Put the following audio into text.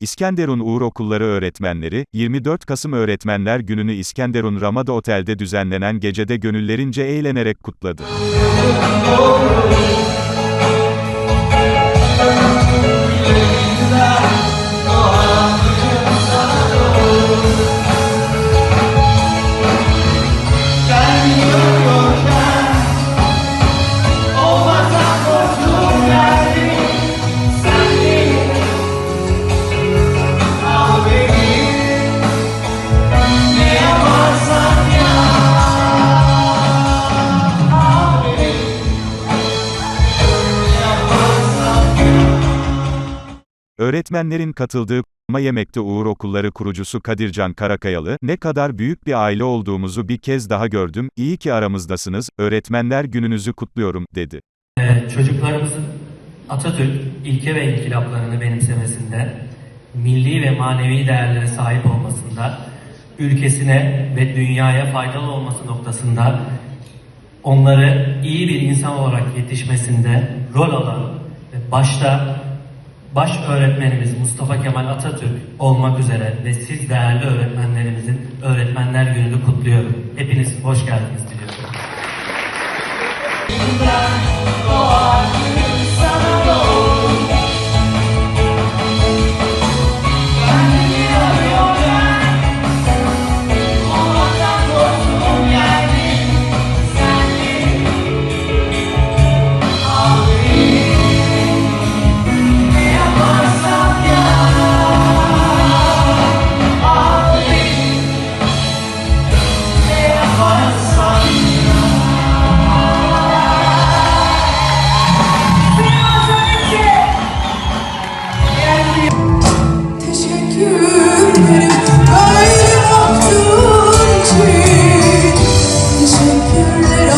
İskenderun Uğur Okulları öğretmenleri, 24 Kasım Öğretmenler Günü'nü İskenderun Ramada Otel'de düzenlenen gecede gönüllerince eğlenerek kutladı. Öğretmenlerin katıldığı kutlama yemekte Uğur Okulları kurucusu Kadircan Karakayalı, ne kadar büyük bir aile olduğumuzu bir kez daha gördüm, iyi ki aramızdasınız, öğretmenler gününüzü kutluyorum, dedi. Ee, çocuklarımızın Atatürk ilke ve inkılaplarını benimsemesinde, milli ve manevi değerlere sahip olmasında, ülkesine ve dünyaya faydalı olması noktasında onları iyi bir insan olarak yetişmesinde rol alan başta baş öğretmenimiz Mustafa Kemal Atatürk olmak üzere ve siz değerli öğretmenlerimizin Öğretmenler Günü'nü kutluyorum. Hepiniz hoş geldiniz diliyorum. turn it on.